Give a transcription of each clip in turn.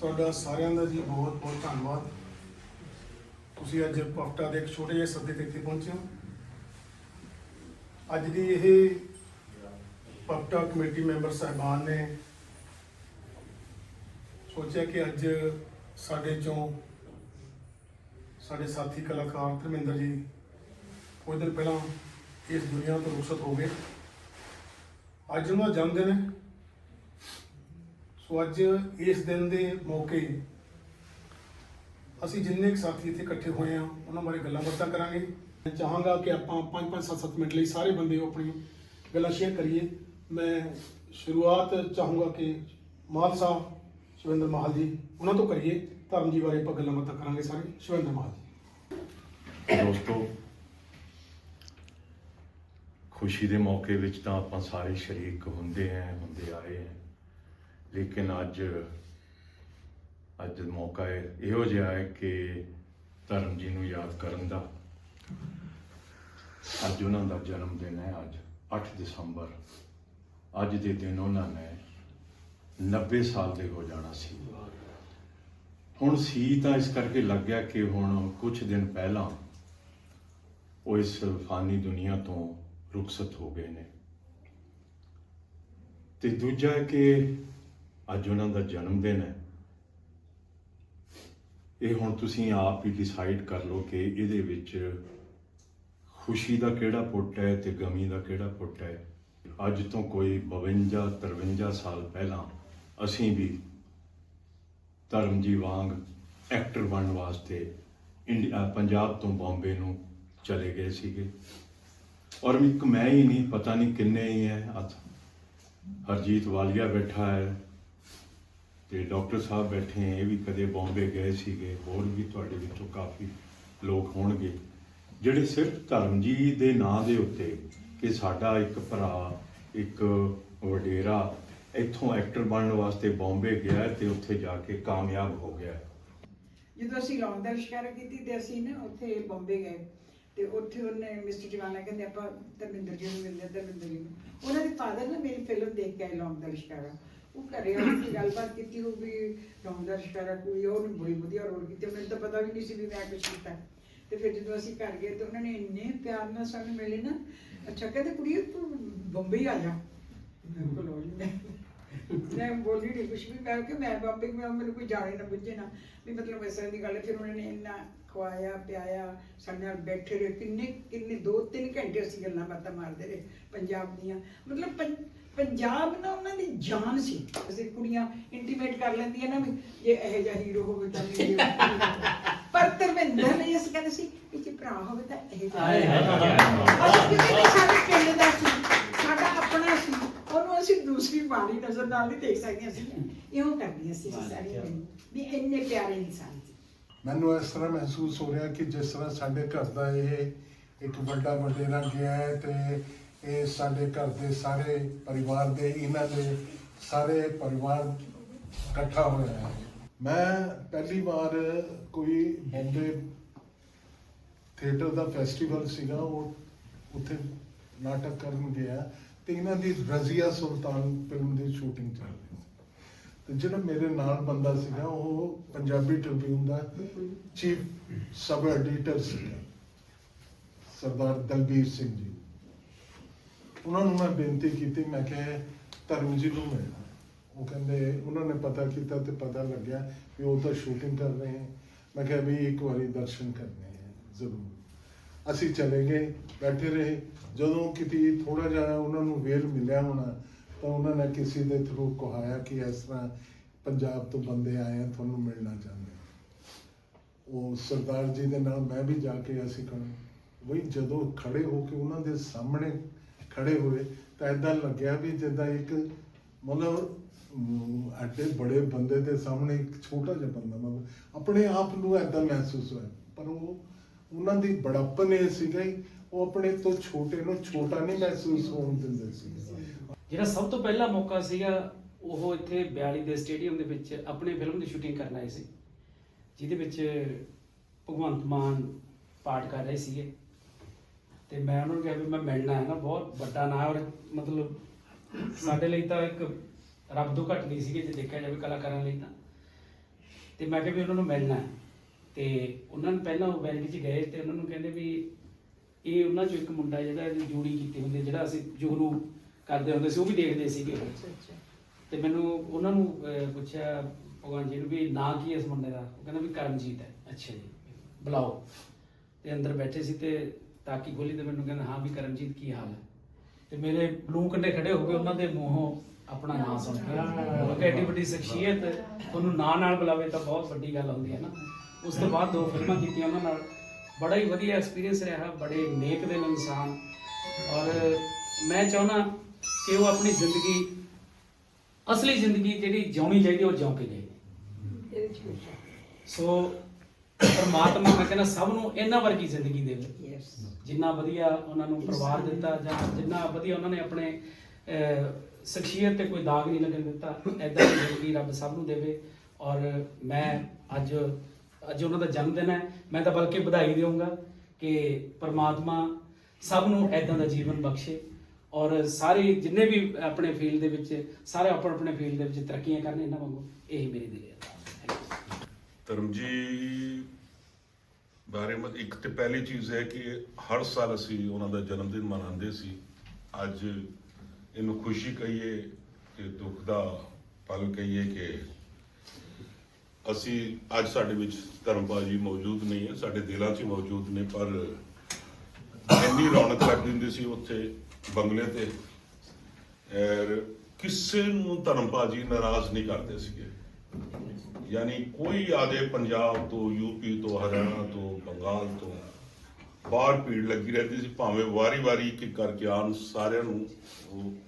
ਤੁਹਾਡਾ ਸਾਰਿਆਂ ਦਾ ਜੀ ਬਹੁਤ ਬਹੁਤ ਧੰਨਵਾਦ। ਤੁਸੀਂ ਅੱਜ ਪਫਟਾ ਦੇ ਇੱਕ ਛੋਟੇ ਜਿਹੇ ਸੱਦੇ ਤੇ ਇੱਥੇ ਪਹੁੰਚੇ ਹੋ। ਅੱਜ ਦੀ ਇਹ ਪਫਟਾ ਕਮੇਟੀ ਮੈਂਬਰ ਸਾਹਿਬਾਨ ਨੇ ਸੋਚਿਆ ਕਿ ਅੱਜ ਸਾਡੇ ਚੋਂ ਸਾਡੇ ਸਾਥੀ ਕਲਾਕਾਰ ਧਰਮਿੰਦਰ ਜੀ ਕੁਝ ਦਿਨ ਪਹਿਲਾਂ ਇਸ ਦੁਨੀਆ ਤੋਂ ਰੁਖਸਤ ਹੋ ਗਏ। ਅੱਜ ਉਹਨਾਂ ਦਾ ਜਨਮ ਦਿਨ ਹੈ। ਸੋ ਅੱਜ ਇਸ ਦਿਨ ਦੇ ਮੌਕੇ ਅਸੀਂ ਜਿੰਨੇ ਕੁ ਸਾਥੀ ਇੱਥੇ ਇਕੱਠੇ ਹੋਏ ਆ ਉਹਨਾਂ ਬਾਰੇ ਗੱਲਾਂ ਬਾਤਾਂ ਕਰਾਂਗੇ। ਮੈਂ ਚਾਹਾਂਗਾ ਕਿ ਆਪਾਂ 5-5 7-7 ਮਿੰਟ ਲਈ ਸਾਰੇ ਬੰਦੇ ਆਪਣੀ ਗੱਲਾਂ ਸ਼ੇਅਰ ਕਰੀਏ। ਮੈਂ ਸ਼ੁਰੂਆਤ ਚਾਹੂੰਗਾ ਕਿ ਮਾਲ ਸਾਹਿਬ, ਸ਼ਿਵਿੰਦਰ ਮਾਹਲ ਜੀ, ਉਹਨਾਂ ਤੋਂ ਕਰੀਏ। ਧਰਮ ਜੀ ਬਾਰੇ ਆਪਾਂ ਗੱਲਾਂ ਬਾਤਾਂ ਕਰਾਂਗੇ ਸਾਰੇ। ਸ਼ਿਵਿੰਦਰ ਮਾਹਲ ਜੀ। ਦੋਸਤੋ, ਖੁਸ਼ੀ ਦੇ ਮੌਕੇ ਵਿੱਚ ਤਾਂ ਆਪਾਂ ਸਾਰੇ ਸ਼ਰੀਕ ਹੁੰਦੇ ਆਂ, ਹੁੰਦੇ ਆਏ ਆਂ। ਲੇਕਿਨ ਅੱਜ ਅੱਜ ਮੌਕਾ ਹੈ ਇਹੋ ਜਿਹਾ ਹੈ ਕਿ ਧਰਮ ਜੀ ਨੂੰ ਯਾਦ ਕਰਨ ਦਾ। ਅੱਜ ਉਹਨਾਂ ਦਾ ਜਨਮ ਦਿਨ ਹੈ, ਅੱਜ 8 ਦਸੰਬਰ। ਅੱਜ ਦੇ ਦਿਨ ਉਹਨਾਂ ਨੇ 90 ਸਾਲ ਦੇ ਹੋ ਜਾਣਾ ਸੀ। ਹੁਣ ਸੀ ਤਾਂ ਇਸ ਕਰਕੇ ਲੱਗ ਗਿਆ ਕਿ ਹੁਣ ਕੁਝ ਦਿਨ ਪਹਿਲਾਂ ਉਹ ਇਸ ਫਾਨੀ ਦੁਨੀਆ ਤੋਂ ਰੁਖਸਤ ਹੋ ਗਏ ਨੇ। ਤੇ ਦੂਜਾ ਕਿ ਅੱਜ ਉਹਨਾਂ ਦਾ ਜਨਮ ਦਿਨ ਹੈ। ਇਹ ਹੁਣ ਤੁਸੀਂ ਆਪ ਹੀ ਡਿਸਾਈਡ ਕਰ ਲਓ ਕਿ ਇਹਦੇ ਵਿੱਚ ਖੁਸ਼ੀ ਦਾ ਕਿਹੜਾ ਪੁੱਟ ਹੈ ਤੇ ਗਮੀ ਦਾ ਕਿਹੜਾ ਪੁੱਟ ਹੈ। ਅੱਜ ਤੋਂ ਕੋਈ 52 53 ਸਾਲ ਪਹਿਲਾਂ ਅਸੀਂ ਵੀ ਧਰਮ ਜੀ ਵਾਂਗ ਐਕਟਰ ਬਣਨ ਵਾਸਤੇ ਇੰਡੀਆ, ਪੰਜਾਬ ਤੋਂ ਬੰਬੇ ਨੂੰ ਚਲੇ ਗਏ ਸੀਗੇ। ਔਰ ਇੱਕ ਮੈਂ ਹੀ ਨਹੀਂ, ਪਤਾ ਨਹੀਂ ਕਿੰਨੇ ਹੀ ਹੈ। ਅੱਜ ਹਰਜੀਤ ਵਾਲੀਆ ਬੈਠਾ ਹੈ। ਤੇ ਡਾਕਟਰ ਸਾਹਿਬ ਬੈਠੇ ਹੈ, ਇਹ ਵੀ ਕਦੇ ਬੰਬੇ ਗਏ ਸੀਗੇ, ਹੋਰ ਵੀ ਤੁਹਾਡੇ ਵਿੱਚੋਂ ਕਾਫੀ ਲੋਕ ਹੋਣਗੇ। ਜਿਹੜੇ ਸਿਰਫ ਧਰਮ ਜੀ ਦੇ ਨਾਂ ਦੇ ਉੱਤੇ ਕਿ ਸਾਡਾ ਇੱਕ ਭਰਾ, ਇੱਕ ਵਡੇਰਾ ਇੱਥੋਂ ਐਕਟਰ ਬਣਨ ਵਾਸਤੇ ਬੰਬੇ ਗਿਆ ਤੇ ਉੱਥੇ ਜਾ ਕੇ ਕਾਮਯਾਬ ਹੋ ਗਿਆ ਜਦੋਂ ਅਸੀਂ ਲੌਂਗ ਦਾ ਕੀਤੀ ਤੇ ਅਸੀਂ ਨਾ ਉੱਥੇ ਬੰਬੇ ਗਏ ਤੇ ਉੱਥੇ ਉਹਨੇ ਮਿਸਟਰ ਜਵਾਨਾ ਕਹਿੰਦੇ ਆਪਾਂ ਧਰਮਿੰਦਰ ਜੀ ਨੂੰ ਮਿਲਦੇ ਧਰਮਿੰਦਰ ਜੀ ਨੂੰ। ਉਹਨਾਂ ਦੇ ਫਾਦਰ ਨੇ ਮੇਰੀ ਫਿਲਮ ਦੇਖ ਕੇ ਆਏ ਲੌਂਗ ਦਾ ਉਹ ਘਰੇ ਉਹਨਾਂ ਦੀ ਗੱਲਬਾਤ ਕੀਤੀ ਉਹ ਵੀ ਲੌਂਗ ਦਾ ਸ਼ਿਕਾਰਾ ਕੋਈ, ਉਹਨੇ ਬੜੀ ਵਧੀਆ ਰੋਲ ਕੀਤਾ, ਮੈਨੂੰ ਤਾਂ ਪਤਾ ਵੀ ਨਹੀਂ ਸੀ ਵੀ ਮੈਂ ਕੁਝ ਕੀਤਾ। ਤੇ ਫਿਰ ਜਦੋਂ ਅਸੀਂ ਘਰ ਗਏ ਤੇ ਉਹਨਾਂ ਨੇ ਇੰਨੇ ਪਿਆਰ ਨਾਲ ਸਾਨੂੰ ਮਿਲੇ ਨਾ, ਅੱਛਾ ਕਹਿੰਦੇ ਕੁੜੀ ਤੂੰ ਬੰਬਈ ਆ ਜਾ। ਮੈਂ ਕੋਲ ਨਹੀਂ ਮੈਂ ਬੋਲੀ ਨਹੀਂ ਕੁਛ ਵੀ ਕਰਕੇ ਮੈਂ ਬੰਬੇ ਮੈਂ ਮੈਨੂੰ ਕੋਈ ਜਾਣੇ ਨਾ ਬੁੱਝੇ ਨਾ। ਵੀ ਮਤਲਬ ਇਸ ਤਰ੍ਹਾਂ ਦੀ ਗੱਲ ਹੈ। ਫਿਰ ਉਹਨਾਂ ਨੇ ਇੰਨਾ ਖਵਾਇਆ, ਪਿਆਇਆ, ਸਾਡੇ ਨਾਲ ਬੈਠੇ ਰਹੇ, ਕਿੰਨੇ ਕਿੰਨੇ ਦੋ ਤਿੰਨ ਘੰਟੇ ਅਸੀਂ ਗੱਲਾਂ ਬਾਤਾਂ ਮਾਰਦੇ ਰਹੇ, ਪੰਜਾਬ ਦੀਆਂ। ਮਤਲਬ ਪੰ- ਪੰਜਾਬ ਨਾ ਉਹਨਾਂ ਦੀ ਜਾਨ ਸੀ। ਅਸੀਂ ਕੁੜੀਆਂ ਇੰਟੀਮੇਟ ਕਰ ਲੈਂਦੀਆਂ ਨਾ ਵੀ ਜੇ ਇਹੋ ਜਿਹਾ ਹੀਰੋ ਹੋਵੇ ਤਾਂ ਵੀ ਇਹ ਪਰ ਧਰਮਿੰਦਰ ਲਈ ਅਸੀਂ ਕਹਿੰਦੇ ਸੀ ਕਿ ਜੇ ਭਰਾ ਹੋਵੇ ਤਾਂ ਇਹ ਜਿਹਾ ਹਾਏ ਹਾਏ। ਅਸੀਂ ਕਿਉਂਕਿ ਸਾਡੇ ਪਿੰਡ ਦਾ ਸੀ ਸਾਡਾ ਆਪਣਾ ਸੀ ਉਹਨੂੰ ਅਸੀਂ ਦੂਸਰੀ ਮਾੜੀ ਨਜ਼ਰ ਨਾਲ ਨਹੀਂ ਦੇਖ ਸਕਦੀਆਂ ਸੀ। ਇਉਂ ਕਰਦੀਆਂ ਸੀ ਅਸੀਂ ਸਾਰੀਆਂ ਵੀ ਇੰਨੇ ਪਿਆਰੇ ਇਨਸਾਨ ਸੀ। ਮੈਨੂੰ ਇਸ ਤਰ੍ਹਾਂ ਮਹਿਸੂਸ ਹੋ ਰਿਹਾ ਕਿ ਜਿਸ ਤਰ੍ਹਾਂ ਸਾਡੇ ਘਰ ਦਾ ਇਹ ਇੱਕ ਵੱਡਾ ਵਡੇਰਾ ਗਿਆ ਹੈ ਤੇ ਇਹ ਸਾਡੇ ਘਰ ਦੇ ਸਾਰੇ ਪਰਿਵਾਰ ਦੇ, ਇਹਨਾਂ ਦੇ ਸਾਰੇ ਪਰਿਵਾਰ ਇਕੱਠਾ ਹੋਇਆ ਹੈ। ਮੈਂ ਪਹਿਲੀ ਵਾਰ ਕੋਈ ਬੰਬੇ ਥੀਏਟਰ ਦਾ ਫੈਸਟੀਵਲ ਸੀਗਾ, ਉਹ ਉੱਥੇ ਨਾਟਕ ਕਰਨ ਗਿਆ ਤੇ ਇਹਨਾਂ ਦੀ ਰਜ਼ੀਆ ਸੁਲਤਾਨ ਫਿਲਮ ਦੀ ਸ਼ੂਟਿੰਗ ਚੱਲ ਰਹੀ ਸੀ। ਤੇ ਜਿਹੜਾ ਮੇਰੇ ਨਾਲ ਬੰਦਾ ਸੀਗਾ, ਉਹ ਪੰਜਾਬੀ ਟ੍ਰਿਬਿਊਨ ਦਾ ਚੀਫ ਸਬ ਐਡੀਟਰ ਸੀਗਾ, ਸਰਦਾਰ ਦਲਬੀਰ ਸਿੰਘ ਜੀ। ਉਹਨਾਂ ਨੂੰ ਮੈਂ ਬੇਨਤੀ ਕੀਤੀ, ਮੈਂ ਕਿਹਾ ਧਰਮ ਜੀ ਨੂੰ ਮਿਲਣਾ। ਉਹ ਕਹਿੰਦੇ ਉਹਨਾਂ ਨੇ ਪਤਾ ਕੀਤਾ ਤੇ ਪਤਾ ਲੱਗਿਆ ਵੀ ਉਹ ਤਾਂ ਸ਼ੂਟਿੰਗ ਕਰ ਰਹੇ ਹੈ। ਮੈਂ ਕਿਹਾ ਵੀ ਇੱਕ ਵਾਰੀ ਦਰਸ਼ਨ ਕਰਨੇ ਹੈ, ਜ਼ਰੂਰ। ਅਸੀਂ ਚਲੇ ਗਏ, ਬੈਠੇ ਰਹੇ। ਜਦੋਂ ਕਿਤੇ ਥੋੜਾ ਜਿਹਾ ਉਹਨਾਂ ਨੂੰ ਵੇਲ ਮਿਲਿਆ ਹੋਣਾ, ਤਾਂ ਉਹਨਾਂ ਨੇ ਕਿਸੇ ਦੇ ਥਰੂ ਕਹਾਇਆ ਕਿ ਇਸ ਤਰ੍ਹਾਂ ਪੰਜਾਬ ਤੋਂ ਬੰਦੇ ਆਏ ਆ, ਤੁਹਾਨੂੰ ਮਿਲਣਾ ਚਾਹੁੰਦੇ ਉਹ ਸਰਦਾਰ ਜੀ ਦੇ ਨਾਲ ਮੈਂ ਵੀ ਜਾ ਕੇ ਅਸੀਂ ਕਹਾਂ ਵਈ ਜਦੋਂ ਖੜੇ ਹੋ ਕੇ ਉਹਨਾਂ ਦੇ ਸਾਹਮਣੇ ਖੜੇ ਹੋਏ, ਤਾਂ ਐਦਾਂ ਲੱਗਿਆ ਵੀ ਜਿੱਦਾਂ ਇੱਕ ਮਤਲਬ ਐਡੇ ਬੜੇ ਬੰਦੇ ਦੇ ਸਾਹਮਣੇ ਇੱਕ ਛੋਟਾ ਜਿਹਾ ਬੰਦਾ, ਮਤਲਬ ਆਪਣੇ ਆਪ ਨੂੰ ਐਦਾਂ ਮਹਿਸੂਸ ਹੋਇਆ। ਪਰ ਉਹ, ਉਹਨਾਂ ਦੀ ਬੜਾਪਨ ਇਹ ਸੀਗਾ ਉਹ ਆਪਣੇ ਤੋਂ ਛੋਟੇ ਨੂੰ ਛੋਟਾ ਨਹੀਂ ਮਹਿਸੂਸ ਹੋਣ ਦਿੰਦੇ ਸੀ ਜਿਹੜਾ ਸਭ ਤੋਂ ਪਹਿਲਾ ਮੌਕਾ ਸੀਗਾ, ਉਹ ਇੱਥੇ 42 ਦੇ ਸਟੇਡੀਅਮ ਦੇ ਵਿੱਚ ਆਪਣੀ ਫਿਲਮ ਦੀ ਸ਼ੂਟਿੰਗ ਕਰਨ ਆਏ ਸੀ, ਜਿਹਦੇ ਵਿੱਚ ਭਗਵੰਤ ਮਾਨ ਪਾਠ ਕਰ ਰਹੇ ਸੀਗੇ। ਤੇ ਮੈਂ ਉਹਨਾਂ ਨੂੰ ਕਿਹਾ ਵੀ ਮੈਂ ਮਿਲਣਾ ਹੈ ਨਾ ਬਹੁਤ ਵੱਡਾ ਨਾਂ ਹੈ ਔਰ ਮਤਲਬ ਸਾਡੇ ਲਈ ਤਾਂ ਇੱਕ ਰੱਬ ਤੋਂ ਘੱਟ ਨਹੀਂ ਸੀਗੇ ਜੇ ਦੇਖਿਆ ਜਾਵੇ ਕਲਾਕਾਰਾਂ ਲਈ ਤਾਂ। ਤੇ ਮੈਂ ਕਿਹਾ ਵੀ ਉਹਨਾਂ ਨੂੰ ਮਿਲਣਾ ਹੈ ਤੇ ਉਹਨਾਂ ਨੇ ਪਹਿਲਾਂ ਉਹ ਬੈਂਕ 'ਚ ਗਏ ਤੇ ਉਹਨਾਂ ਨੂੰ ਕਹਿੰਦੇ ਵੀ ਇਹ ਉਹਨਾਂ ਚੋਂ ਇੱਕ ਮੁੰਡਾ ਜਿਹੜਾ ਇਹਦੀ ਜੋੜੀ ਕੀਤੀ ਹੁੰਦੀ ਹੈ, ਜਿਹੜਾ ਅਸੀਂ ਜੁਗਨੂ ਕਰਦੇ ਹੁੰਦੇ ਸੀ ਉਹ ਵੀ ਦੇਖਦੇ ਸੀਗੇ। ਤੇ ਮੈਨੂੰ ਉਹਨਾਂ ਨੂੰ ਪੁੱਛਿਆ ਭਗਵਾਨ ਜੀ ਨੂੰ ਵੀ ਨਾਂ ਕੀ ਹੈ ਇਸ ਮੁੰਡੇ ਦਾ? ਉਹ ਕਹਿੰਦਾ ਵੀ ਕਰਮਜੀਤ ਹੈ। ਅੱਛਾ ਜੀ ਬੁਲਾਓ। ਤੇ ਅੰਦਰ ਬੈਠੇ ਸੀ ਤੇ ਤਾਕੀ ਖੋਲੀ ਤੇ ਮੈਨੂੰ ਕਹਿੰਦਾ ਹਾਂ ਵੀ ਕਰਮਜੀਤ ਕੀ ਹਾਲ ਹੈ? ਤੇ ਮੇਰੇ ਬਲੂ ਕੰਡੇ ਖੜੇ ਹੋ ਗਏ ਉਹਨਾਂ ਦੇ ਮੂੰਹੋਂ ਆਪਣਾ ਨਾਮ ਸੁਣ ਕੇ ਉਹ ਕਿ ਐਡੀ ਵੱਡੀ ਸ਼ਖਸੀਅਤ ਉਹਨੂੰ ਨਾਂ ਨਾਲ ਬੁਲਾਵੇ ਤਾਂ ਬਹੁਤ ਵੱਡੀ ਗੱਲ ਹੁੰਦੀ ਹੈ ਨਾ। ਉਸ ਤੋਂ ਬਾਅਦ ਦੋ ਫਿਲਮਾਂ ਕੀਤੀਆਂ ਉਹਨਾਂ ਨਾਲ। ਬੜਾ ਹੀ ਵਧੀਆ ਐਕਸਪੀਰੀਅੰਸ ਰਿਹਾ ਬੜੇ ਨੇਕ ਦਿਲ ਇਨਸਾਨ। ਔਰ ਮੈਂ ਚਾਹੁੰਦਾ ਕਿ ਉਹ ਆਪਣੀ ਜ਼ਿੰਦਗੀ ਅਸਲੀ ਜ਼ਿੰਦਗੀ ਜਿਹੜੀ ਜਿਉਣੀ ਚਾਹੀਦੀ ਉਹ ਜਿਉਂ ਕੇ ਗਏ ਸੋ ਪਰਮਾਤਮਾ ਮੈਂ ਕਹਿੰਦਾ ਸਭ ਨੂੰ ਇਹਨਾਂ ਵਰਗੀ ਜ਼ਿੰਦਗੀ ਦੇਵੇ ਜਿੰਨਾ ਵਧੀਆ ਉਹਨਾਂ ਨੂੰ ਪਰਿਵਾਰ ਦਿੱਤਾ ਜਾਂ ਜਿੰਨਾ ਵਧੀਆ ਉਹਨਾਂ ਨੇ ਆਪਣੇ ਸ਼ਖਸੀਅਤ ਤੇ ਕੋਈ ਦਾਗ ਨਹੀਂ ਲੱਗਣ ਦਿੱਤਾ ਐਦਾਂ ਦੀ ਜ਼ਿੰਦਗੀ ਰੱਬ ਸਭ ਨੂੰ ਦੇਵੇ। ਔਰ ਮੈਂ ਅੱਜ ਅੱਜ ਉਹਨਾਂ ਦਾ ਜਨਮ ਦਿਨ ਹੈ। ਮੈਂ ਤਾਂ ਬਲਕਿ ਵਧਾਈ ਦੇਵਾਂਗਾ ਕਿ ਪਰਮਾਤਮਾ ਸਭ ਨੂੰ ਐਦਾਂ ਦਾ ਜੀਵਨ ਬਖਸ਼ੇ। ਔਰ ਸਾਰੇ ਜਿੰਨੇ ਵੀ ਆਪਣੇ ਫੀਲਡ ਦੇ ਵਿੱਚ ਸਾਰੇ ਆਪਣੇ ਆਪਣੇ ਫੀਲਡ ਦੇ ਵਿੱਚ ਤਰੱਕੀਆਂ ਕਰਨ ਇਹਨਾਂ ਵਾਂਗੂ ਇਹੀ ਮੇਰੀ ਦਿਲ ਹੈ। Thank ਧਰਮ ਜੀ ਬਾਰੇ ਮਤ ਇੱਕ ਤੇ ਪਹਿਲੀ ਚੀਜ਼ ਹੈ ਕਿ ਹਰ ਸਾਲ ਅਸੀਂ ਉਹਨਾਂ ਦਾ ਜਨਮ ਦਿਨ ਮਨਾਉਂਦੇ ਸੀ। ਅੱਜ ਇਹਨੂੰ ਖੁਸ਼ੀ ਕਹੀਏ ਕਿ ਦੁੱਖ ਦਾ ਪਲ ਕਹੀਏ ਕਿ ਅਸੀਂ ਅੱਜ ਸਾਡੇ ਵਿੱਚ ਧਰਮਪਾਲ ਜੀ ਮੌਜੂਦ ਨਹੀਂ ਹੈ, ਸਾਡੇ ਦਿਲਾਂ 'ਚ ਮੌਜੂਦ ਨੇ, ਪਰ ਇੰਨੀ ਰੌਣਕ ਲੱਗਦੀ ਹੁੰਦੀ ਸੀ ਉੱਥੇ ਬੰਗਲੇ ਤੇ। ਔਰ ਕਿਸੇ ਨੂੰ ਧਰਮਪਾਲ ਜੀ ਨਾਰਾਜ਼ ਨਹੀਂ ਕਰਦੇ ਸੀਗੇ। ਯਾਨੀ ਕੋਈ ਆਦੇ ਪੰਜਾਬ ਤੋਂ ਯੂਪੀ ਤੋਂ ਹਰਿਆਣਾ ਤੋਂ ਬੰਗਾਲ ਤੋਂ ਬਾਹਰ ਭੀੜ ਲੱਗੀ ਰਹਿੰਦੀ ਸੀ ਭਾਵੇਂ ਵਾਰੀ-ਵਾਰੀ ਇੱਕ ਇੱਕ ਕਰਕੇ ਆਉਣ ਸਾਰਿਆਂ ਨੂੰ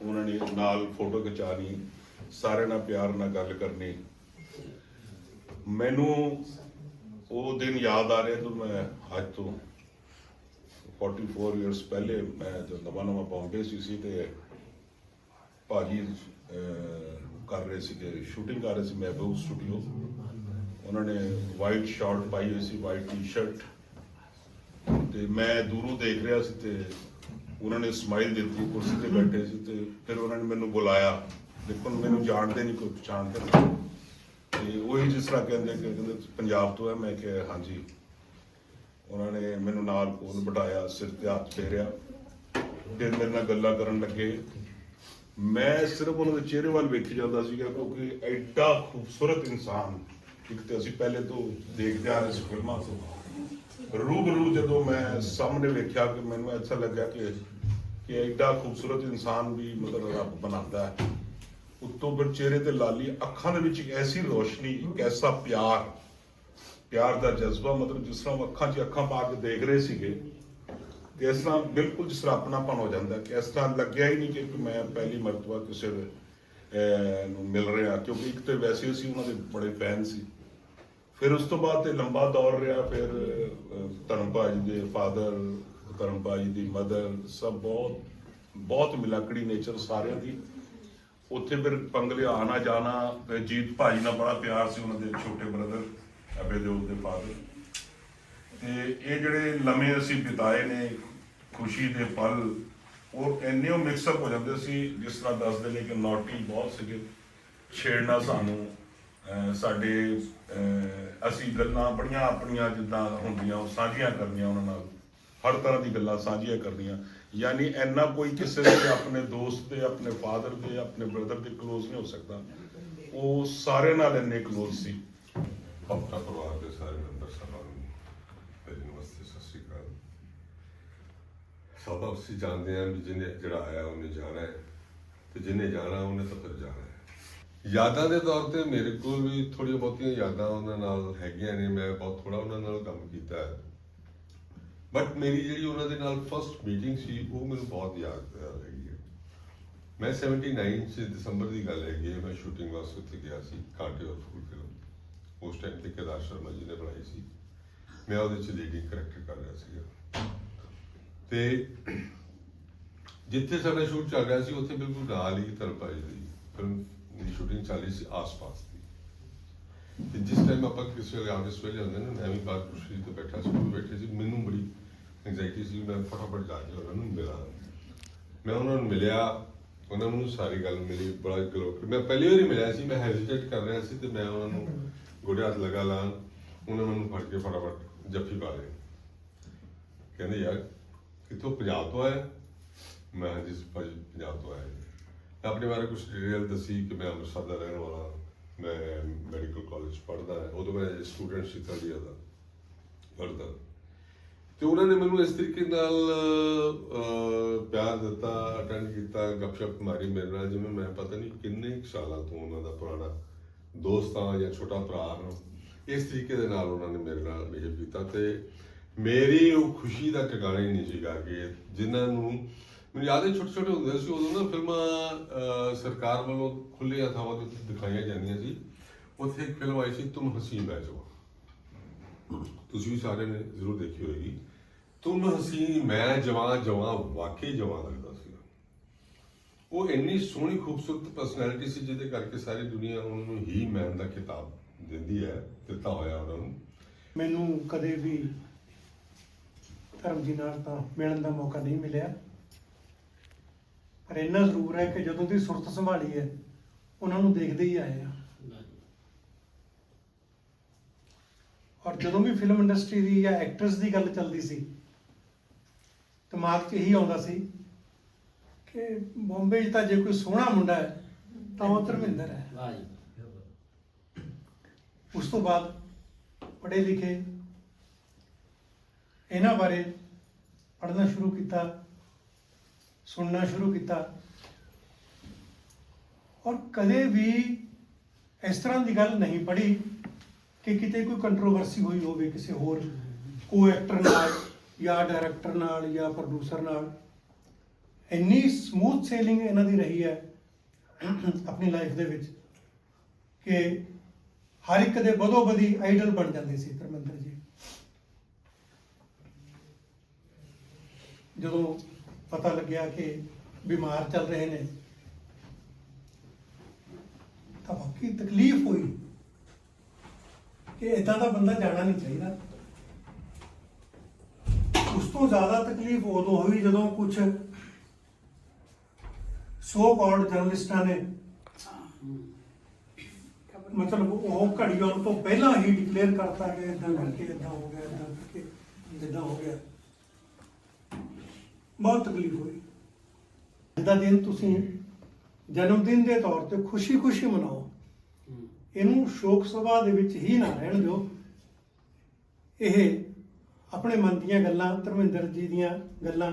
ਉਹਨਾਂ ਨੇ ਨਾਲ ਫੋਟੋ ਖਿਚਾਣੀ ਸਾਰਿਆਂ ਨਾਲ ਪਿਆਰ ਨਾਲ ਗੱਲ ਕਰਨੀ। ਮੈਨੂੰ ਉਹ ਦਿਨ ਯਾਦ ਆ ਰਿਹਾ ਜਦੋਂ ਮੈਂ ਅੱਜ ਤੋਂ 44 ਇਅਰਸ ਪਹਿਲੇ ਮੈਂ ਜਦੋਂ ਨਵਾਂ ਨਵਾਂ ਬੰਬੇ ਸੀ ਸੀ ਤੇ ਭਾਜੀ ਅਹ, ਕਰ ਰਹੇ ਸੀਗੇ ਸ਼ੂਟਿੰਗ ਕਰ ਰਹੇ ਸੀ ਮਹਿਬੂਬ ਸਟੂਡੀਓ ਉਹਨਾਂ ਨੇ ਵਾਈਟ ਸ਼ਾਰਟ ਪਾਈ ਹੋਈ ਸੀ ਵਾਈਟ ਟੀ-ਸ਼ਰਟ ਤੇ ਮੈਂ ਦੂਰੋਂ ਦੇਖ ਰਿਹਾ ਸੀ ਤੇ ਉਹਨਾਂ ਨੇ ਸਮਾਈਲ ਦਿੱਤੀ, ਕੁਰਸੀ ਤੇ ਬੈਠੇ ਸੀ ਤੇ ਫਿਰ ਉਹਨਾਂ ਨੇ ਮੈਨੂੰ ਬੁਲਾਇਆ। ਦੇਖੋ, ਮੈਨੂੰ ਜਾਣਦੇ ਨਹੀਂ ਕੋਈ ਪਛਾਣਦੇ ਨਹੀਂ। ਤੇ ਉਹੀ ਜਿਸ ਤਰ੍ਹਾਂ ਕਹਿੰਦੇ ਕਿ ਕਹਿੰਦੇ ਪੰਜਾਬ ਤੋਂ ਹੈ, ਮੈਂ ਕਿਹਾ, ਹਾਂਜੀ। ਉਹਨਾਂ ਨੇ ਮੈਨੂੰ ਨਾਲ ਕੋਲ ਬਿਠਾਇਆ, ਸਿਰ ਤੇ ਹੱਥ ਫੇਰਿਆ। ਫਿਰ ਮੇਰੇ ਨਾਲ ਗੱਲਾਂ ਕਰਨ ਲੱਗੇ। ਮੈਂ ਸਿਰਫ ਉਹਨਾਂ ਦੇ ਚਿਹਰੇ ਵੱਲ ਵੇਖੀ ਜਾਂਦਾ ਸੀਗਾ ਕਿਉਂਕਿ ਐਡਾ ਖੂਬਸੂਰਤ ਇਨਸਾਨ ਇੱਕ ਤੇ ਅਸੀਂ ਪਹਿਲੇ ਤੋਂ ਦੇਖਦੇ ਆ ਰਹੇ ਸੀ ਫਿਲਮਾਂ ਤੋਂ। ਰੂਬਰੂ ਜਦੋਂ ਮੈਂ ਸਾਹਮਣੇ ਵੇਖਿਆ ਕਿ ਮੈਨੂੰ ਐਸਾ ਲੱਗਿਆ ਕਿ ਕਿ ਐਡਾ ਖੂਬਸੂਰਤ ਇਨਸਾਨ ਵੀ ਮਤਲਬ ਰੱਬ ਬਣਾਉਂਦਾ ਹੈ। ਉੱਤੋਂ ਫਿਰ ਚਿਹਰੇ ਤੇ ਲਾਲੀ ਅੱਖਾਂ ਦੇ ਵਿੱਚ ਇੱਕ ਐਸੀ ਰੋਸ਼ਨੀ, ਇੱਕ ਐਸਾ ਪਿਆਰ ਪਿਆਰ ਦਾ ਜਜ਼ਬਾ ਮਤਲਬ ਜਿਸ ਤਰ੍ਹਾਂ ਉਹ ਅੱਖਾਂ 'ਚ ਅੱਖਾਂ ਪਾ ਕੇ ਦੇਖ ਰਹੇ ਸੀਗੇ। ਤੇ ਇਸ ਤਰ੍ਹਾਂ ਬਿਲਕੁਲ ਸਰਾਪਨਾਪਨ ਹੋ ਜਾਂਦਾ ਕਿ ਇਸ ਤਰ੍ਹਾਂ ਲੱਗਿਆ ਹੀ ਨਹੀਂ ਕਿ ਮੈਂ ਪਹਿਲੀ ਮਰਤਬਾ ਕਿਸੇ ਨੂੰ ਮਿਲ ਰਿਹਾ ਕਿਉਂਕਿ ਇੱਕ ਤੇ ਵੈਸੇ ਅਸੀਂ ਉਹਨਾਂ ਦੇ ਬੜੇ ਫੈਨ ਸੀ। ਫਿਰ ਉਸ ਤੋਂ ਬਾਅਦ ਤੇ ਲੰਬਾ ਦੌਰ ਰਿਹਾ ਫਿਰ ਅਹ, ਧਰਮਪਾਲ ਜੀ ਦੇ ਫਾਦਰ ਧਰਮਪਾਲ ਜੀ ਦੀ ਮਦਰ ਸਭ ਬਹੁਤ ਬਹੁਤ ਮਿਲਾਕੜੀ ਨੇਚਰ ਸਾਰਿਆਂ ਦੀ। ਉੱਥੇ ਫਿਰ ਪੰਗਲੇ ਆਣਾ ਜਾਣਾ ਫਿਰ ਜੀਤ ਭਾਜੀ ਨਾਲ ਬੜਾ ਪਿਆਰ ਸੀ ਉਹਨਾਂ ਦੇ ਛੋਟੇ ਬ੍ਰਦਰ ਅਬੇ ਦੇ ਉਹਦੇ ਫਾਦਰ। ਤੇ ਇਹ ਜਿਹੜੇ ਲੰਮੇ ਅਸੀਂ ਬਿਤਾਏ ਨੇ ਖੁਸ਼ੀ ਦੇ ਪਲ, ਉਹ ਇੰਨੇ ਉਹ ਮਿਕਸ ਅਪ ਹੋ ਜਾਂਦੇ ਸੀ, ਜਿਸ ਤਰ੍ਹਾਂ ਦੱਸਦੇ ਨੇ ਕਿ ਨੌਟੀ ਬਹੁਤ ਸੀਗੇ। ਛੇੜਨਾ ਸਾਨੂੰ ਸਾਡੇ ਅਸੀਂ ਗੱਲਾਂ ਬੜੀਆਂ ਆਪਣੀਆਂ ਜਿੱਦਾਂ ਹੁੰਦੀਆਂ, ਉਹ ਸਾਂਝੀਆਂ ਕਰਨੀਆਂ ਉਹਨਾਂ ਨਾਲ। ਹਰ ਤਰ੍ਹਾਂ ਦੀ ਗੱਲਾਂ ਸਾਂਝੀਆਂ ਕਰਨੀਆਂ। ਯਾਨੀ ਇੰਨਾ ਕੋਈ ਕਿਸੇ ਦੇ ਆਪਣੇ ਦੋਸਤ ਦੇ, ਆਪਣੇ ਫਾਦਰ ਦੇ, ਆਪਣੇ ਬ੍ਰਦਰ ਦੇ ਕਲੋਜ਼ ਨਹੀਂ ਹੋ ਸਕਦਾ। ਉਹ ਸਾਰੇ ਨਾਲ ਇੰਨੇ ਕਲੋਜ਼ ਸੀ। ਆਪਣਾ ਪਰਿਵਾਰ ਦੇ ਸਾਰੇ ਨਾਲ ਸਾਹਿਬਾਨ ਨੂੰ ਮੇਰੀ ਨਮਸਤੇ ਸਤਿ ਸ਼੍ਰੀ ਅਕਾਲ ਸਭ ਅਸੀਂ ਜਾਣਦੇ ਹਾਂ ਵੀ ਜਿਹਨੇ ਜਿਹੜਾ ਆਇਆ ਉਹਨੇ ਜਾਣਾ ਹੈ ਤੇ ਜਿਹਨੇ ਜਾਣਾ ਉਹਨੇ ਤਾਂ ਫਿਰ ਜਾਣਾ ਹੈ। ਯਾਦਾਂ ਦੇ ਤੌਰ ਤੇ ਮੇਰੇ ਕੋਲ ਵੀ ਥੋੜ੍ਹੀਆਂ ਬਹੁਤੀਆਂ ਯਾਦਾਂ ਉਹਨਾਂ ਨਾਲ ਹੈਗੀਆਂ ਨੇ, ਮੈਂ ਬਹੁਤ ਥੋੜਾ ਉਹਨਾਂ ਨਾਲ ਕੰਮ ਕੀਤਾ ਹੈ। ਬਟ ਮੇਰੀ ਜਿਹੜੀ ਉਹਨਾਂ ਦੇ ਨਾਲ ਫਰਸਟ ਮੀਟਿੰਗ ਸੀ, ਉਹ ਮੈਨੂੰ ਬਹੁਤ ਯਾਦ ਹੈਗੀ ਹੈ। ਮੈਂ 79 ਚ ਦਸੰਬਰ ਦੀ ਗੱਲ ਹੈਗੀ ਹੈ, ਮੈਂ ਸ਼ੂਟਿੰਗ ਵਾਸਤੇ ਉੱਥੇ ਗਿਆ ਸੀ, ਕਾਂਟੇ ਔਰ ਫੂਲ ਫਿਲਮ ਉਸ ਟਾਈਮ ਤੇ ਕੇਦਾਰ ਸ਼ਰਮਾ ਜੀ ਨੇ ਬਣਾਈ ਸੀ। ਮੈਂ ਉਹਦੇ ਚ ਲੀਡਿੰਗ ਕਰੈਕਟਰ ਕਰ ਰਿਹਾ ਸੀਗਾ। ਤੇ ਜਿੱਥੇ ਸਾਡਾ ਸ਼ੂਟ ਚੱਲ ਰਿਹਾ ਸੀ, ਉੱਥੇ ਬਿਲਕੁਲ ਨਾਲ ਹੀ ਤਰਪਾਈ ਦੀ ਫਿਲਮ ਦੀ ਸ਼ੂਟਿੰਗ ਚੱਲ ਸੀ ਆਸ-ਪਾਸ ਦੀ। ਤੇ ਜਿਸ ਟਾਈਮ ਆਪਾਂ ਕਿਸੇ ਵੇਲੇ ਆਫਿਸ ਵੇਲੇ ਹੁੰਦੇ ਨਾ, ਮੈਂ ਵੀ ਬਾਹਰ ਕੁਰਸੀ ਤੇ ਬੈਠਾ ਸੀ, ਉਹ ਬੈਠੇ ਸੀ। ਮੈਨੂੰ ਬੜੀ ਐਂਜ਼ਾਈਟੀ ਸੀ, ਮੈਂ ਫਟਾਫਟ ਜਾ ਕੇ ਉਹਨਾਂ ਨੂੰ ਮਿਲਾਂ। ਮੈਂ ਉਹਨਾਂ ਨੂੰ ਮਿਲਿਆ, ਉਹਨਾਂ ਨੂੰ ਸਾਰੀ ਗੱਲ ਮਿਲੀ, ਬੜਾ ਗਲੋ ਮੈਂ ਪਹਿਲੀ ਵਾਰੀ ਮਿਲਿਆ ਸੀ, ਮੈਂ ਹੈਜ਼ਿਟੇਟ ਕਰ ਰਿਹਾ ਸੀ ਤੇ ਮੈਂ ਉਹਨਾਂ ਨੂੰ ਗੋਡੇ ਹੱਥ ਲਗਾ ਲਾਣ ਉਹਨਾਂ ਮੈਨੂੰ ਫੜ ਕੇ ਫਟਾਫਟ ਜੱਫੀ ਪਾ ਲਈ ਕਹਿੰਦੇ, ਯਾਰ ਕਿੱਥੋਂ ਪੰਜਾਬ ਤੋਂ ਆਇਆ? ਮੈਂ ਕਿਹਾ ਜੀ ਭਾਜੀ ਪੰਜਾਬ ਤੋਂ ਆਇਆ ਜੀ। ਮੈਂ ਆਪਣੇ ਬਾਰੇ ਕੁਝ ਡਿਟੇਲ ਦੱਸੀ ਕਿ ਮੈਂ ਅੰਮ੍ਰਿਤਸਰ ਦਾ ਰਹਿਣ ਵਾਲਾ, ਮੈਂ ਮੈਡੀਕਲ ਕਾਲਜ ਪੜ੍ਹਦਾ ਹਾਂ। ਉਦੋਂ ਮੈਂ ਸਟੂਡੈਂਟ ਸੀ ਥਰਡ ਦਾ, ਪੜ੍ਹਦਾ। ਤੇ ਉਹਨਾਂ ਨੇ ਮੈਨੂੰ ਇਸ ਤਰੀਕੇ ਨਾਲ ਪਿਆਰ ਦਿੱਤਾ ਅਟੈਂਡ ਕੀਤਾ, ਗੱਪਸ਼ਪ ਮਾਰੀ ਮੇਰੇ ਨਾਲ, ਜਿਵੇਂ ਮੈਂ ਪਤਾ ਨਹੀਂ ਕਿੰਨੇ ਕੁ ਸਾਲਾਂ ਤੋਂ ਉਹਨਾਂ ਦਾ ਪੁਰਾਣਾ ਦੋਸਤ ਹਾਂ ਜਾਂ ਛੋਟਾ ਭਰਾ ਹਾਂ। ਇਸ ਤਰੀਕੇ ਦੇ ਨਾਲ ਉਹਨਾਂ ਨੇ ਮੇਰੇ ਨਾਲ ਬਿਹੇਵ ਕੀਤਾ ਤੇ ਮੇਰੀ ਉਹ ਖੁਸ਼ੀ ਦਾ ਟਿਕਾਣਾ ਹੀ ਨਹੀਂ ਸੀਗਾ ਕਿ ਜਿਨ੍ਹਾਂ ਨੂੰ, ਮੈਨੂੰ ਯਾਦ ਹੈ ਛੋਟੇ ਛੋਟੇ ਹੁੰਦੇ ਸੀ, ਉਦੋਂ ਨਾ ਫਿਲਮਾਂ ਸਰਕਾਰ ਵੱਲੋਂ ਖੁੱਲੇ ਥਾਵਾਂ ਦੇ ਦਿਖਾਈਆਂ ਜਾਂਦੀਆਂ ਸੀ। ਉੱਥੇ ਇੱਕ ਫਿਲਮ ਆਈ ਸੀ, ਤੁਮ ਹਸੀਨ ਬੈ ਤੁਸੀਂ ਵੀ ਸਾਰਿਆਂ ਨੇ ਜ਼ਰੂਰ ਦੇਖੀ ਹੋਏਗੀ। ਤੁਮ ਹਸੀਨ ਮੈਂ ਜਵਾਂ ਜਵਾਂ ਵਾਕਈ ਜਵਾਂ ਲੱਗਦਾ ਸੀ। ਉਹ ਇੰਨੀ ਸੋਹਣੀ, ਖੂਬਸੂਰਤ ਪਰਸਨੈਲਿਟੀ ਸੀ, ਜਿਹਦੇ ਕਰਕੇ ਸਾਰੀ ਦੁਨੀਆ ਉਹਨੂੰ ਹੀ ਮੈਨ ਦਾ ਖਿਤਾਬ ਦਿੰਦੀ ਹੈ, ਦਿੱਤਾ ਹੋਇਆ ਉਹਨਾਂ ਨੂੰ। ਮੈਨੂੰ ਕਦੇ ਵੀ ਧਰਮ ਜੀ ਨਾਲ ਤਾਂ ਮਿਲਣ ਦਾ ਮੌਕਾ ਨਹੀਂ ਮਿਲਿਆ। ਪਰ ਇੰਨਾ ਜ਼ਰੂਰ ਹੈ ਕਿ ਜਦੋਂ ਦੀ ਸੁਰਤ ਸੰਭਾਲੀ ਹੈ ਉਹਨਾਂ ਨੂੰ ਦੇਖਦੇ ਹੀ ਆਏ ਆ। ਔਰ ਜਦੋਂ ਵੀ ਫਿਲਮ ਇੰਡਸਟਰੀ ਦੀ ਜਾਂ ਐਕਟਰਸ ਦੀ ਗੱਲ ਚੱਲਦੀ ਸੀ ਦਿਮਾਗ 'ਚ ਇਹੀ ਆਉਂਦਾ ਸੀ ਕਿ ਬੰਬੇ 'ਚ ਤਾਂ ਜੇ ਕੋਈ ਸੋਹਣਾ ਮੁੰਡਾ ਹੈ ਤਾਂ ਉਹ ਧਰਮਿੰਦਰ ਹੈ। ਵਾਹ ਜੀ। ਉਸ ਤੋਂ ਬਾਅਦ ਪੜ੍ਹੇ ਲਿਖੇ ਇਹਨਾਂ ਬਾਰੇ ਪੜ੍ਹਨਾ ਸ਼ੁਰੂ ਕੀਤਾ, ਸੁਣਨਾ ਸ਼ੁਰੂ ਕੀਤਾ। ਔਰ ਕਦੇ ਵੀ ਇਸ ਤਰ੍ਹਾਂ ਦੀ ਗੱਲ ਨਹੀਂ ਪੜ੍ਹੀ ਕਿ ਕਿਤੇ ਕੋਈ ਕੰਟਰੋਵਰਸੀ ਹੋਈ ਹੋਵੇ ਕਿਸੇ ਹੋਰ ਕੋ ਐਕਟਰ ਨਾਲ ਜਾਂ ਡਾਇਰੈਕਟਰ ਨਾਲ ਜਾਂ ਪ੍ਰੋਡਿਊਸਰ ਨਾਲ। ਇੰਨੀ ਸਮੂਥ ਸੇਲਿੰਗ ਇਹਨਾਂ ਦੀ ਰਹੀ ਹੈ ਆਪਣੀ ਲਾਈਫ ਦੇ ਵਿੱਚ ਕਿ ਹਰ ਇੱਕ ਦੇ ਬਦੋ ਬਦੀ ਆਈਡਲ ਬਣ ਜਾਂਦੇ ਸੀ ਧਰਮਿੰਦਰ ਜੀ ਜਦੋਂ ਪਤਾ ਲੱਗਿਆ ਕਿ ਬਿਮਾਰ ਚੱਲ ਰਹੇ ਨੇ, ਤਾਂ ਵਾਕਈ ਤਕਲੀਫ ਹੋਈ ਕਿ ਇਦਾਂ ਦਾ ਬੰਦਾ ਜਾਣਾ ਨਹੀਂ ਚਾਹੀਦਾ। ਉਸ ਤੋਂ ਜ਼ਿਆਦਾ ਤਕਲੀਫ ਉਦੋਂ ਹੋਈ ਜਦੋਂ ਕੁਝ ਸੋ ਕਾਲਡ ਜਰਨਲਿਸਟਾਂ ਨੇ ਮਤਲਬ ਉਹ ਘੜੀ ਆਉਣ ਤੋਂ ਪਹਿਲਾਂ ਹੀ ਡਿਕਲੇਅਰ ਕਰਤਾ ਕਿ ਇਦਾਂ ਕਰਕੇ ਇਦਾਂ ਹੋ ਗਿਆ ਇਦਾਂ ਕਰਕੇ, ਜਿੱਦਾਂ ਹੋ ਗਿਆ। ਬਹੁਤ ਤਕਲੀਫ ਹੋਈ। ਅੱਜ ਦਾ ਦਿਨ ਤੁਸੀਂ ਜਨਮ ਦਿਨ ਦੇ ਤੌਰ ਤੇ ਖੁਸ਼ੀ-ਖੁਸ਼ੀ ਮਨਾਓ। ਇਹਨੂੰ ਸ਼ੋਕ ਸਭਾ ਦੇ ਵਿੱਚ ਹੀ ਨਾ ਰਹਿਣ ਦਿਓ। ਇਹ ਆਪਣੇ ਮਨ ਦੀਆਂ ਗੱਲਾਂ, ਧਰਮਿੰਦਰ ਜੀ ਦੀਆਂ ਗੱਲਾਂ,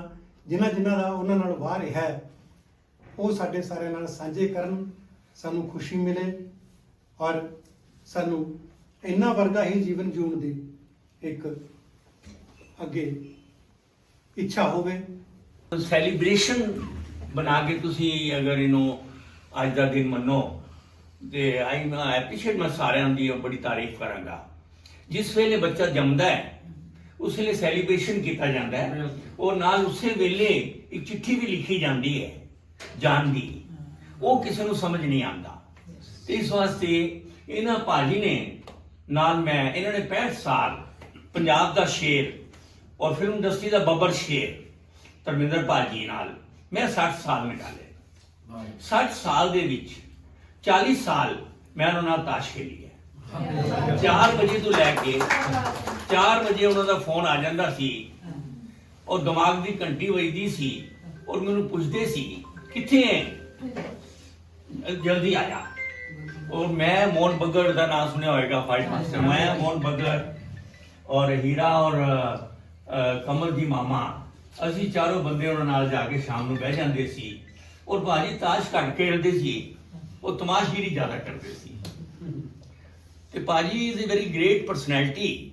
ਜਿਨ੍ਹਾਂ ਜਿਨ੍ਹਾਂ ਦਾ ਉਹਨਾਂ ਨਾਲ ਵਾਹ ਰਿਹਾ ਹੈ, ਉਹ ਸਾਡੇ ਸਾਰਿਆਂ ਨਾਲ ਸਾਂਝੇ ਕਰਨ ਸਾਨੂੰ ਖੁਸ਼ੀ ਮਿਲੇ ਔਰ ਸਾਨੂੰ ਇੰਨਾ ਵਰਗਾ ਹੀ ਜੀਵਨ ਜਿਉਣ ਦੀ ਇੱਕ ਅੱਗੇ ਇੱਛਾ ਹੋਵੇ। ਸੈਲੀਬ੍ਰੇਸ਼ਨ ਬਣਾ ਕੇ ਤੁਸੀਂ ਅਗਰ ਇਹਨੂੰ ਅੱਜ ਦਾ ਦਿਨ ਮੰਨੋ, ਤੇ ਆਈ ਮੈਂ ਐਪਰੀਸ਼ੀਏਟ ਮੈਂ ਸਾਰਿਆਂ ਦੀ ਉਹ ਬੜੀ ਤਾਰੀਫ ਕਰਾਂਗਾ। ਜਿਸ ਵੇਲੇ ਬੱਚਾ ਜੰਮਦਾ ਹੈ, ਉਸ ਵੇਲੇ ਸੈਲੀਬ੍ਰੇਸ਼ਨ ਕੀਤਾ ਜਾਂਦਾ ਹੈ। ਔਰ ਨਾਲ ਉਸੇ ਵੇਲੇ ਇੱਕ ਚਿੱਠੀ ਵੀ ਲਿਖੀ ਜਾਂਦੀ ਹੈ, ਜਾਣ ਦੀ। ਉਹ ਕਿਸੇ ਨੂੰ ਸਮਝ ਨਹੀਂ ਆਉਂਦਾ। ਤੇ ਇਸ ਵਾਸਤੇ ਇਹਨਾਂ ਭਾਜੀ ਨੇ ਨਾਲ ਮੈਂ, ਇਹਨਾਂ ਨੇ 65 ਸਾਲ ਪੰਜਾਬ ਦਾ ਸ਼ੇਰ ਔਰ ਫਿਲਮ ਇੰਡਸਟਰੀ ਦਾ ਬੱਬਰ ਸ਼ੇਰ ਧਰਮਿੰਦਰ ਭਾਜੀ ਨਾਲ। ਮੈਂ 60 ਸਾਲ ਨਿਕਾਲੇ 60 ਸਾਲ ਦੇ ਵਿੱਚ 40 ਸਾਲ ਮੈਂ ਉਹਨਾਂ ਨਾਲ ਤਾਸ਼ ਖੇਲੀ ਹੈ। 4 ਵਜੇ ਤੋਂ ਲੈ ਕੇ 4 ਵਜੇ ਉਹਨਾਂ ਦਾ ਫੋਨ ਆ ਜਾਂਦਾ ਸੀ। ਔਰ ਦਿਮਾਗ ਦੀ ਘੰਟੀ ਵੱਜਦੀ ਸੀ ਔਰ ਮੈਨੂੰ ਪੁੱਛਦੇ ਸੀ ਕਿੱਥੇ ਹੈ? ਜਲਦੀ ਆ ਜਾ। ਔਰ ਮੈਂ ਮੋਹਨ ਬੱਗੜ ਦਾ ਨਾਮ ਸੁਣਿਆ ਹੋਵੇਗਾ ਫਾਈਟ ਮਾਸਟਰ। ਮੈਂ ਮੋਹਨ ਬੱਗੜ ਔਰ ਹੀਰਾ ਔਰ ਕਮਲ ਜੀ ਮਾਮਾ। ਅਸੀਂ ਚਾਰੋਂ ਬੰਦੇ ਉਹਨਾਂ ਨਾਲ ਜਾ ਕੇ ਸ਼ਾਮ ਨੂੰ ਬਹਿ ਜਾਂਦੇ ਸੀ ਔਰ ਭਾਜੀ ਤਾਸ਼ ਘੱਟ ਖੇਡਦੇ ਸੀ, ਉਹ ਤਮਾਸ਼ਗੀਰੀ ਜ਼ਿਆਦਾ ਕਰਦੇ ਸੀ। ਤੇ ਭਾਜੀ is a very great personality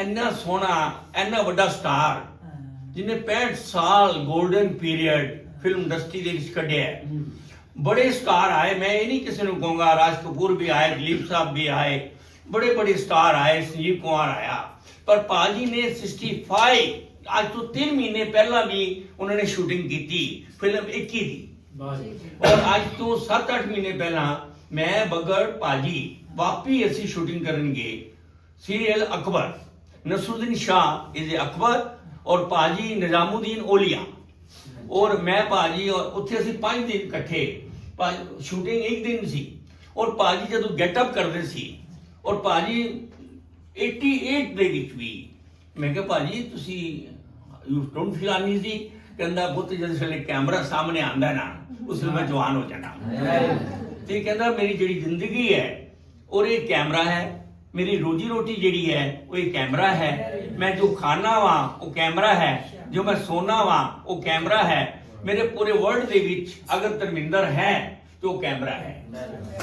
ਇੰਨਾ ਸੋਹਣਾ, ਇੰਨਾ ਵੱਡਾ ਸਟਾਰ ਜਿਹਨੇ 65 ਸਾਲ 골ਡਨ ਪੀਰੀਅਡ ਫਿਲਮ ਇੰਡਸਟਰੀ ਦੇ ਵਿੱਚ ਕੱਢਿਆ ਬੜੇ ਸਟਾਰ ਆਏ, ਮੈਂ ਇਹ ਨਹੀਂ ਕਿਸੇ ਨੂੰ ਕਹੂੰਗਾ, ਰਾਜ ਕਪੂਰ ਵੀ ਆਏ, ਦਲੀਪ ਸਾਹਿਬ ਵੀ ਆਏ ਬੜੇ ਬੜੇ ਸਟਾਰ ਆਏ, ਸੰਜੀਵ ਕੁਮਾਰ ਆਇਆ। ਪਰ ਪਾਜੀ ਨੇ 65 ਅੱਜ ਤੋਂ 3 ਮਹੀਨੇ ਪਹਿਲਾਂ ਵੀ ਉਹਨਾਂ ਨੇ ਸ਼ੂਟਿੰਗ ਕੀਤੀ ਫਿਲਮ 21 ਦੀ। ਔਰ ਅੱਜ ਤੋਂ 7-8 ਮਹੀਨੇ ਪਹਿਲਾਂ ਮੈਂ ਬਗੜ ਪਾਜੀ ਵਾਪੀ ਅਸੀਂ ਸ਼ੂਟਿੰਗ ਕਰਨਗੇ ਸੀਰੀਅਲ ਅਕਬਰ। ਨਸਰੁਦੀਨ ਸ਼ਾਹ ਇਜ਼ ਅਕਬਰ ਔਰ ਪਾਜੀ ਨਿਜ਼ਾਮੁਦੀਨ ਓਲੀਆ ਔਰ ਮੈਂ ਪਾਜੀ ਔਰ ਉੱਥੇ ਅਸੀਂ 5 ਦਿਨ ਇਕੱਠੇ ਸ਼ੂਟਿੰਗ ਇੱਕ ਦਿਨ ਸੀ। ਔਰ ਪਾਜੀ ਜਦੋਂ ਗੈਟ ਅਪ ਕਰਦੇ ਸੀ ਔਰ ਪਾਜੀ 88 ਦੇ ਵਿੱਚ ਵੀ ਮੈਂ ਕਿਹਾ ਭਾਜੀ ਤੁਸੀਂ ਯੂ ਡੋਨਟ ਫੀਲ ਅਨਈਜ਼ੀ ਕਹਿੰਦਾ ਪੁੱਤ ਜਦੋਂ ਵੇਲੇ ਕੈਮਰਾ ਸਾਹਮਣੇ ਆਂਦਾ ਨਾ, ਉਸ ਵੇਲੇ ਮੈਂ ਜਵਾਨ ਹੋ ਜਾਣਾ ਤੇ ਕਹਿੰਦਾ ਮੇਰੀ ਜਿਹੜੀ ਜ਼ਿੰਦਗੀ ਹੈ, ਔਰ ਇਹ ਕੈਮਰਾ ਹੈ, ਮੇਰੀ ਰੋਜੀ ਰੋਟੀ ਜਿਹੜੀ ਹੈ, ਉਹ ਇਹ ਕੈਮਰਾ ਹੈ। ਮੈਂ ਜੋ ਖਾਣਾ ਵਾਂ, ਉਹ ਕੈਮਰਾ ਹੈ। ਜੋ ਮੈਂ ਸੋਨਾ ਵਾਂ, ਉਹ ਕੈਮਰਾ ਹੈ। ਮੇਰੇ ਪੂਰੇ ਵਰਲਡ ਦੇ ਵਿੱਚ ਅਗਰ ਧਰਮਿੰਦਰ ਹੈ, ਤੇ ਉਹ ਕੈਮਰਾ ਹੈ।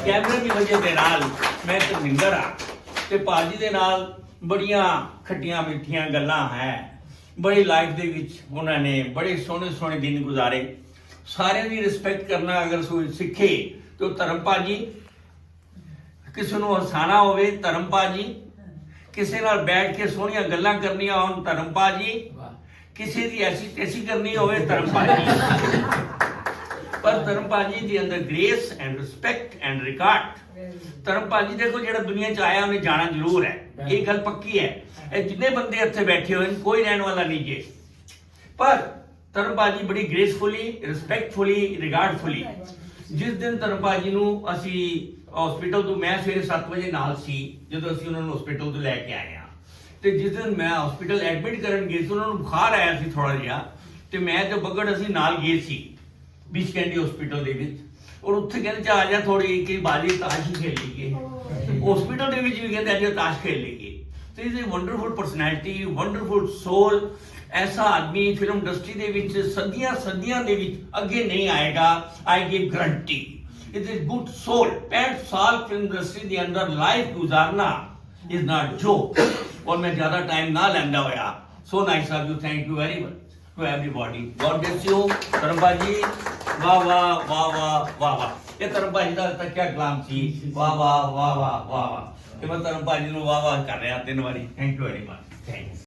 ਕੈਮਰੇ ਦੀ ਵਜ੍ਹਾ ਦੇ ਨਾਲ ਮੈਂ ਧਰਮਿੰਦਰ ਆ ਤੇ ਭਾਜੀ ਦੇ ਨਾਲ ਬੜੀਆਂ ਖੱਟੀਆਂ ਮਿੱਠੀਆਂ ਗੱਲਾਂ ਹੈ। ਬੜੀ ਲਾਈਫ ਦੇ ਵਿੱਚ ਉਹਨਾਂ ਨੇ ਬੜੇ ਸੋਹਣੇ ਸੋਹਣੇ ਦਿਨ ਗੁਜ਼ਾਰੇ। ਸਾਰਿਆਂ ਦੀ ਰਿਸਪੈਕਟ ਕਰਨਾ ਅਗਰ ਕੋਈ ਸਿੱਖੇ ਤੇ ਉਹ ਧਰਮ ਭਾਜੀ ਕਿਸੇ ਨੂੰ ਹਸਾਣਾ ਹੋਵੇ ਧਰਮ ਭਾਜੀ ਕਿਸੇ ਨਾਲ ਬੈਠ ਕੇ ਸੋਹਣੀਆਂ ਗੱਲਾਂ ਕਰਨੀਆਂ ਹੋਣ ਧਰਮ ਭਾਜੀ ਕਿਸੇ ਦੀ ਐਸੀ ਤੈਸੀ ਕਰਨੀ ਹੋਵੇ ਧਰਮ ਭਾਜੀ। ਪਰ ਧਰਮ ਭਾਜੀ ਦੇ ਅੰਦਰ grace and respect and record Dharam ਭਾਜੀ ਦੇਖੋ ਜਿਹੜਾ ਦੁਨੀਆ 'ਚ ਆਇਆ ਉਹਨੇ ਜਾਣਾ ਜ਼ਰੂਰ ਹੈ। ਇਹ ਗੱਲ ਪੱਕੀ ਹੈ। ਇਹ ਜਿੰਨੇ ਬੰਦੇ ਇੱਥੇ ਬੈਠੇ ਹੋਏ ਨੇ ਕੋਈ ਰਹਿਣ ਵਾਲਾ ਨਹੀਂ ਜੇ। ਪਰ ਧਰਮ ਭਾਜੀ ਬੜੀ ਗ੍ਰੇਸਫੁਲੀ ਰਿਸਪੈਕਟਫੁਲੀ ਰਿਗਾਰਡਫੁਲੀ ਜਿਸ ਦਿਨ ਧਰਮ ਭਾਜੀ ਨੂੰ ਅਸੀਂ ਹਸਪੀਟਲ ਤੋਂ ਮੈਂ ਸਵੇਰੇ 7 ਵਜੇ ਨਾਲ ਸੀ ਜਦੋਂ ਅਸੀਂ ਉਹਨਾਂ ਨੂੰ ਹਸਪੀਟਲ ਤੋਂ ਲੈ ਕੇ ਆਏ ਆ ਤੇ ਜਿਸ ਦਿਨ ਮੈਂ ਹਸਪੀਟਲ ਐਡਮਿਟ ਕਰਨ ਗਏ ਸੀ ਉਹਨਾਂ ਨੂੰ ਬੁਖਾਰ ਆਇਆ ਸੀ ਥੋੜਾ ਜਿਹਾ ਤੇ ਮੈਂ ਤੇ ਬਗੜ ਅਸੀਂ ਨਾਲ ਗਏ ਸੀ ਬੀਚ ਕੈਂਡੀ ਹਸਪੀਟਲ ਦੇ ਵਿੱਚ। ਔਰ ਉੱਥੇ ਕਹਿੰਦੇ ਚਾ ਆ ਜਾ ਥੋੜੀ ਕਿ ਬਾਜੀ ਤਾਸ਼ ਹੀ ਖੇਲ ਲਈਏ। ਹਸਪੀਟਲ ਦੇ ਵਿੱਚ ਵੀ ਕਹਿੰਦੇ ਅੱਜ ਤਾਸ਼ ਖੇਲ ਲਈਏ। ਤੇ is a wonderful personality wonderful soul ਐਸਾ ਆਦਮੀ ਫਿਲਮ ਇੰਡਸਟਰੀ ਦੇ ਵਿੱਚ ਸਦੀਆਂ ਸਦੀਆਂ ਦੇ ਵਿੱਚ ਅੱਗੇ ਨਹੀਂ ਆਏਗਾ। I give guarantee it is good soul 65 ਸਾਲ ਫਿਲਮ ਇੰਡਸਟਰੀ ਦੇ ਅੰਦਰ ਲਾਈਫ ਗੁਜ਼ਾਰਨਾ ਇਜ਼ ਨਾਟ ਜੋਕ ਔਰ ਮੈਂ ਜ਼ਿਆਦਾ ਟਾਈਮ ਨਾ ਲੈਂਦਾ ਹੋਇਆ। So nice of you thank you very much to everybody. God bless you. Dharampal ji, ਵਾਹ ਵਾਹ ਵਾਹ ਵਾਹ ਵਾਹ ਵਾਹ। ਇਹ ਧਰਮਪਾਲ ਜੀ ਦਾ ਤਾਂ ਕੀ ਕਲਾਮ ਸੀ? ਵਾਹ ਵਾਹ ਵਾਹ ਵਾਹ ਵਾਹ ਵਾਹ। ਤੇ ਮੈਂ ਧਰਮਪਾਲ ਜੀ ਨੂੰ ਵਾਹ ਵਾਹ ਕਰ ਰਿਹਾ ਤਿੰਨ ਵਾਰੀ। Thank you very much thank